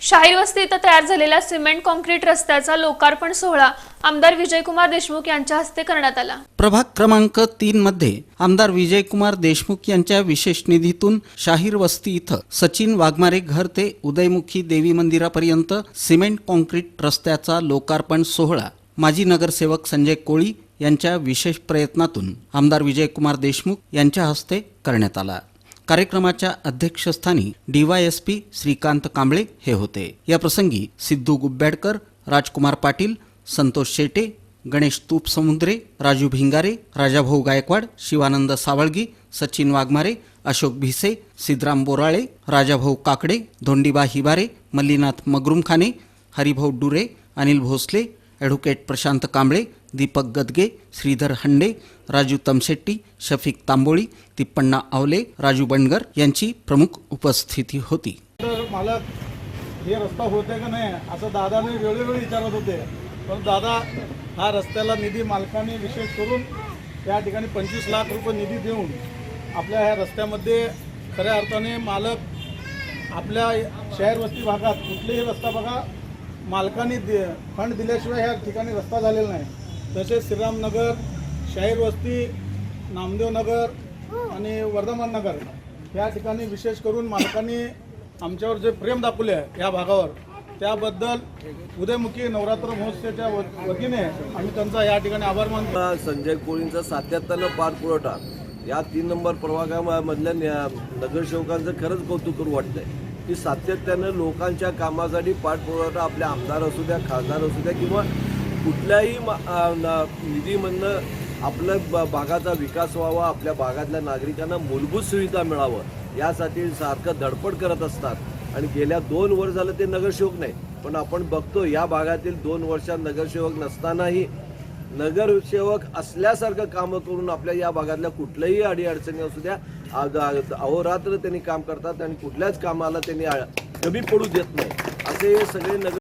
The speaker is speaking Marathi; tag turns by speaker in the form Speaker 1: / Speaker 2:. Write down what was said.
Speaker 1: शाहीर वस्ती इथं तयार झालेल्या सिमेंट कॉन्क्रीट रस्त्याचा लोकार्पण सोहळा आमदार विजयकुमार देशमुख यांच्या हस्ते करण्यात आला.
Speaker 2: प्रभाग क्रमांक तीन मध्ये आमदार विजयकुमार देशमुख यांच्या विशेष निधीतून शाहीर वस्ती इथं सचिन वाघमारे घर ते उदयमुखी देवी मंदिरापर्यंत सिमेंट कॉन्क्रीट रस्त्याचा लोकार्पण सोहळा. माजी नगरसेवक संजय कोळी यांच्या विशेष प्रयत्नातून आमदार विजयकुमार देशमुख यांच्या हस्ते करण्यात आला. कार्यक्रमाच्या अध्यक्षस्थानी डीवायएसपी श्रीकांत कांबळे हे होते. या प्रसंगी सिद्धू गुब्बॅडकर राजकुमार पाटील संतोष शेटे गणेश तूप समुद्रे राजू भिंगारे राजाभाऊ गायकवाड शिवानंद सावळगी सचिन वाघमारे अशोक भिसे सिद्धराम बोराळे राजाभाऊ काकडे धोंडीबा हिबारे मल्लीनाथ मगरुमखाने हरिभाऊ डुरे अनिल भोसले ॲडव्होकेट प्रशांत कांबळे दीपक गदगे श्रीधर हंडे राजू तमशेट्टी शफिक तांबोळी तिप्पण्णा आवले राजू बंडगर यांची प्रमुख उपस्थिती होती.
Speaker 3: तर मालक हे रस्ता होते का नाही असं दादाने वेळोवेळी विचारत होते. पण दादा हा रस्त्याला निधी मालकाने विशेष करून त्या ठिकाणी पंचवीस लाख रुपये निधी देऊन आपल्या ह्या रस्त्यामध्ये खऱ्या अर्थाने मालक आपल्या शहर वस्ती भागात कुठलेही रस्ता बघा मालकांनी दि फंड दिल्याशिवाय ह्या ठिकाणी रस्ता झालेला नाही. तसेच श्रीरामनगर शाहीर वस्ती नामदेव नगर आणि वर्धमान नगर या ठिकाणी विशेष करून मालकांनी आमच्यावर जे प्रेम दाखवले आहे या भागावर त्याबद्दल उदयमुखी नवरात्र महोत्सवाच्या व- वतीने आम्ही त्यांचा या ठिकाणी आभार मानतो.
Speaker 4: संजय कोळींचा सातत्यानं पाठपुरवठा या तीन नंबर प्रभागामधल्या नगरसेवकांचं खरंच कौतुक करू वाटतंय. की सातत्यानं लोकांच्या कामासाठी पाठपुरावा आपले आमदार असू द्या खासदार असू द्या किंवा कुठल्याही मा- न- निधीमधनं आपल्या ब- भागाचा विकास व्हावा आपल्या भागातल्या नागरिकांना मूलभूत सुविधा मिळावं यासाठी सारखं धडपड करत असतात. आणि गेल्या दोन वर्ष झालं ते नगरसेवक नाही पण आपण बघतो या भागातील दोन वर्षात नगरसेवक नसतानाही नगरसेवक असल्यासारखं कामं करून आपल्या या भागातल्या कुठल्याही अडीअडचणी असू द्या अहोरात्र त्यांनी काम करतात आणि कुठल्याच कामाला त्यांनी कमी पडू देत नाही. असे हे सगळे नगर